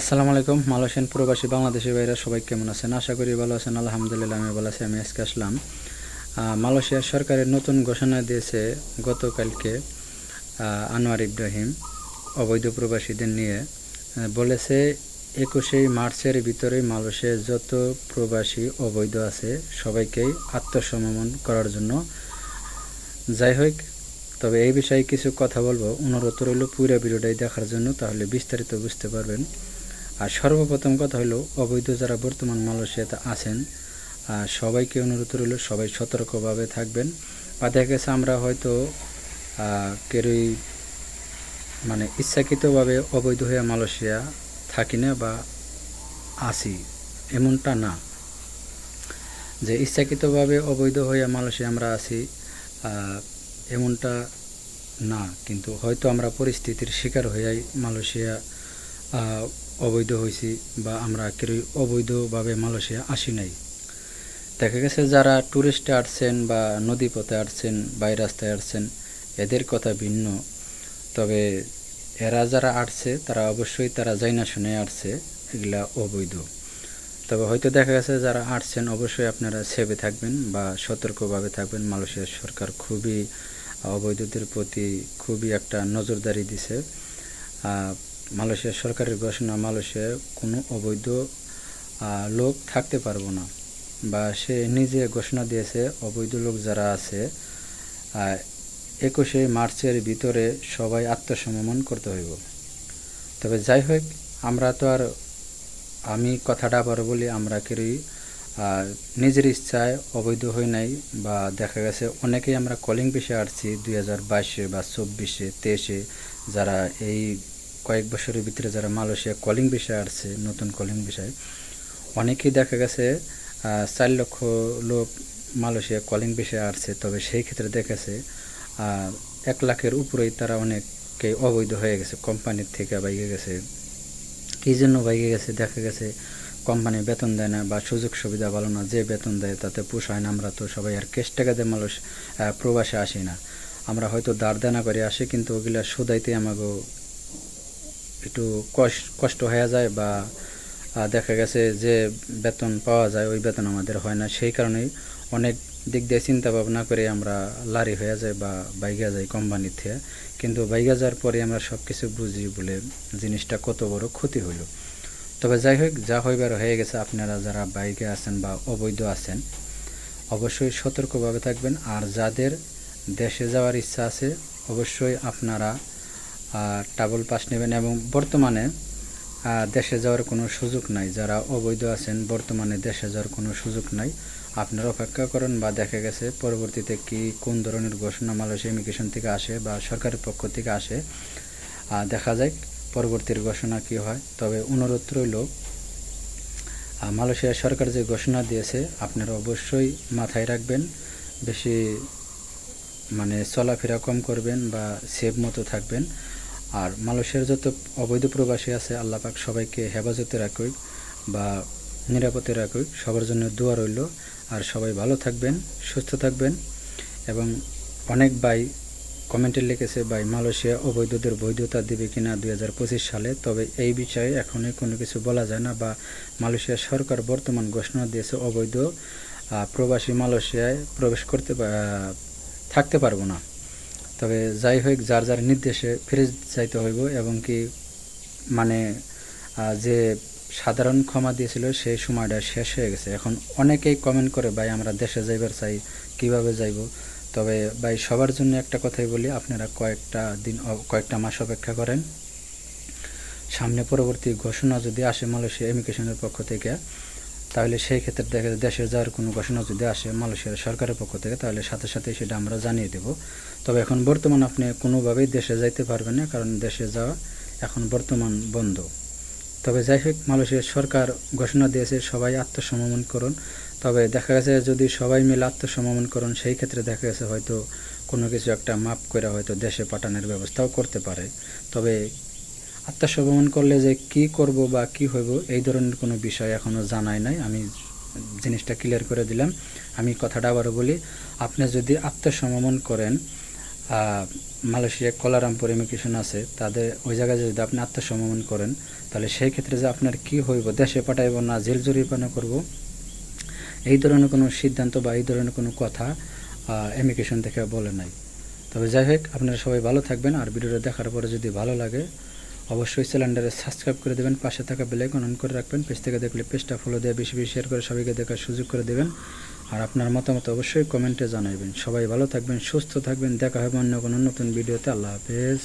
আসসালামু আলাইকুম মালয়েশিয়ান প্রবাসী বাংলাদেশি ভাইরা সবাই কেমন আছেন? আশা করি ভালো আছেন আলহামদুলিল্লাহ আমি ভালো আছি আমি আজকে আসলাম। আহ, মালয়েশিয়ার সরকারের নতুন ঘোষণা দিয়েছে গতকালকে আনোয়ার ইব্রাহিম অবৈধ প্রবাসীদের নিয়ে। বলেছে একুশে মার্চের ভিতরে মালয়েশিয়ার যত প্রবাসী অবৈধ আছে সবাইকেই আত্মসমর্পণ করার জন্য। যাই হোক তবে এই বিষয়ে কিছু কথা বলব। অনুরোধ রইল পুরো ভিডিওটাই দেখার জন্য তাহলে বিস্তারিত বুঝতে পারবেন। আর সর্বপ্রথম কথা হলো অবৈধ যারা বর্তমান মালয়েশিয়াতে আছেন সবাইকে অনুরোধ রইল সবাই সতর্কভাবে থাকবেন। বা দেখা গেছে আমরা হয়তো কেউই মানে ইচ্ছাকৃতভাবে অবৈধ হয়ে মালয়েশিয়া থাকি না বা আসি এমনটা না। যে ইচ্ছাকৃতভাবে অবৈধ হয়ে মালয়েশিয়া আমরা আহ, এমনটা না। কিন্তু হয়তো আমরা পরিস্থিতির শিকার হয়েই মালয়েশিয়া অবৈধ হয়েছি বা আমরা কেউ অবৈধভাবে মালয়েশিয়া আসি নাই। দেখা গেছে যারা ট্যুরিস্টে আসছেন বা নদী পথে আসছেন বাই রাস্তায় আসছেন, এদের কথা ভিন্ন। তবে এরা যারা আসছে, তারা অবশ্যই তারা যাই না শুনে আসছে, এগুলা অবৈধ। তবে হয়তো দেখা গেছে যারা আসছেন, অবশ্যই আপনারা সেভে থাকবেন বা সতর্কভাবে থাকবেন। মালয়েশিয়ার সরকার খুবই অবৈধদের প্রতি খুবই একটা নজরদারি দিছে। আহ, মালয়েশিয়ার সরকারের ঘোষণা মালয়েশিয়ায় কোনো অবৈধ লোক থাকতে পারব না। বা সে নিজে ঘোষণা দিয়েছে অবৈধ লোক যারা আছে একুশে মার্চের ভিতরে সবাই আত্মসমর্পণ করতে হইব। তবে যাই হোক আমরা তো আর আমি কথাটা আবার বলি আমরা কেউই নিজের ইচ্ছায় অবৈধ হই নাই বা দেখা গেছে অনেকেই আমরা কলিং পেশে আসছি দুই হাজার বাইশে বা চব্বিশে তেইশে যারা এই কয়েক বছরের ভিতরে যারা মালয়েশিয়া কলিং বিষয়ে আসছে, নতুন কলিং বিষয়, অনেকেই দেখা গেছে চার লক্ষ লোক মালয়েশিয়া কলিং বিষয়ে আসছে, তবে সেই ক্ষেত্রে দেখেছে এক লাখের উপরেই তারা অনেককে অবৈধ হয়ে গেছে কোম্পানির থেকে বাইকে গেছে। কী জন্য বাইকে গেছে, দেখা গেছে কোম্পানি বেতন দেয় না বা সুযোগ সুবিধা ভালো না, যে বেতন দেয় তাতে পোষায় না, আমরা তো সবাই আর কেস টাকা দিয়ে মানুষ প্রবাসে আসি না। আমরা হয়তো দাঁড় দেনা করে আসি, কিন্তু ওগুলা সুদাইতে আমাকে একটু কষ্ট হয়ে যায় বা দেখা গেছে যে বেতন পাওয়া যায়, ওই বেতন আমাদের হয় না। সেই কারণেই অনেক দিক দিয়ে চিন্তা ভাবনা করে আমরা লারি হয়ে যায় বা বাইগা যাই কোম্পানির থেকে কিন্তু বাইগা যাওয়ার পরে আমরা সব কিছু বুঝি বলে জিনিসটা কত বড় ক্ষতি হইল। তবে যাই হোক, যা হইবার হয়ে গেছে, আপনারা যারা বাইকে আছেন বা অবৈধ আছেন, অবশ্যই সতর্কভাবে থাকবেন। আর যাদের দেশে যাওয়ার ইচ্ছা আছে, অবশ্যই আপনারা টাবল পাস নেবেন এবং বর্তমানে দেশে যাওয়ার কোনো সুযোগ নাই। যারা অবৈধ আছেন বর্তমানে দেশে যাওয়ার কোনো সুযোগ নাই। আপনারা অপেক্ষা করেন বা দেখা গেছে পরবর্তীতে কি কোন ধরনের ঘোষণা মালয়েশিয়া ইমিগ্রেশন থেকে আসে বা সরকারের পক্ষ থেকে আসে দেখা যাক পরবর্তীর ঘোষণা কি হয়। তবে অনুরোধ রইল আহ, মালয়েশিয়ার সরকার যে ঘোষণা দিয়েছে আপনারা অবশ্যই মাথায় রাখবেন। বেশি মানে চলাফেরা কম করবেন বা সেভ মতো থাকবেন। আর মালয়েশিয়ার যত অবৈধ প্রবাসী আছে, আল্লাহ পাক সবাইকে হেফাজতে রাখুক বা নিরাপদে রাখুক। সবার জন্য দোয়া রইল। আর সবাই ভালো থাকবেন, সুস্থ থাকবেন এবং অনেক ভাই কমেন্টে লিখেছে, ভাই, মালয়েশিয়া অবৈধদের বৈধতা দেবে কিনা দুই হাজার পঁচিশ সালে? তবে এই বিষয়ে এখনই কোনো কিছু বলা যায় না বা মালয়েশিয়া সরকার বর্তমান ঘোষণা দিয়েছে, অবৈধ প্রবাসী মালয়েশিয়ায় প্রবেশ করতে থাকতে পারব না। তবে যাই হোক, যার যার নির্দেশে ফিরে যাইতে হইব এবং কি মানে যে সাধারণ ক্ষমা দিয়েছিল সেই সময়টা শেষ হয়ে গেছে। এখন অনেকেই কমেন্ট করে, ভাই, আমরা দেশে যাইবার চাই, কীভাবে যাইব? তবে ভাই, সবার জন্য একটা কথাই বলি, আপনারা কয়েকটা দিন কয়েকটা মাস অপেক্ষা করেন। সামনে পরবর্তী ঘোষণা যদি আসে মালয়েশিয়া ইমিগ্রেশনের পক্ষ থেকে তাহলে সেই ক্ষেত্রে দেখা যায় দেশে যাওয়ার কোনো ঘোষণা যদি আসে মালয়েশিয়ার সরকারের পক্ষ থেকে, তাহলে সাথে সাথে সেটা আমরা জানিয়ে দেব। তবে এখন বর্তমান আপনি কোনোভাবেই দেশে যাইতে পারবেন না, কারণ দেশে যাওয়া এখন বর্তমান বন্ধ। তবে যাই হোক, মালয়েশিয়ার সরকার ঘোষণা দিয়েছে, সবাই আত্মসমর্পণ করুন। তবে দেখা গেছে যদি সবাই মিলে আত্মসমর্পণ করুন, সেই ক্ষেত্রে দেখা গেছে হয়তো কোনো কিছু একটা মাপ করে হয়তো দেশে পাঠানোর ব্যবস্থাও করতে পারে। তবে আত্মসমর্পণ করলে যে কি করব বা কি হইব, এই ধরনের কোনো বিষয় এখনও জানাই নাই। আমি জিনিসটা ক্লিয়ার করে দিলাম। আমি কথাটা আবারও বলি, আপনি যদি আত্মসমর্পণ করেন মালয়েশিয়া কলারামপুর ইমিগ্রেশন আছে, তাদের ওই জায়গায় যদি আপনি আত্মসমর্পণ করেন, তাহলে সেই ক্ষেত্রে যে আপনার কি হইব, দেশে পাঠাইব না, জেল জরিমানা করব, এই ধরনের কোনো সিদ্ধান্ত বা এই ধরনের কোনো কথা ইমিগ্রেশন থেকে বলে নাই। তবে যাই হোক, আপনারা সবাই ভালো থাকবেন, আর ভিডিওটা দেখার পরে যদি ভালো লাগে অবশ্যই সিলিন্ডারে সাবস্ক্রাইব করে দেবেন, পাশে থাকা বেলাইকন অন করে রাখবেন পেজ থেকে দেখলে পেজটা ফলো দিয়ে বেশি বেশি শেয়ার করে সবাইকে দেখার সুযোগ করে দেবেন। আর আপনার মতামত অবশ্যই কমেন্টে জানাবেন সবাই ভালো থাকবেন, সুস্থ থাকবেন, দেখা হবে অন্য কোনো নতুন ভিডিওতে আল্লাহ হাফেজ।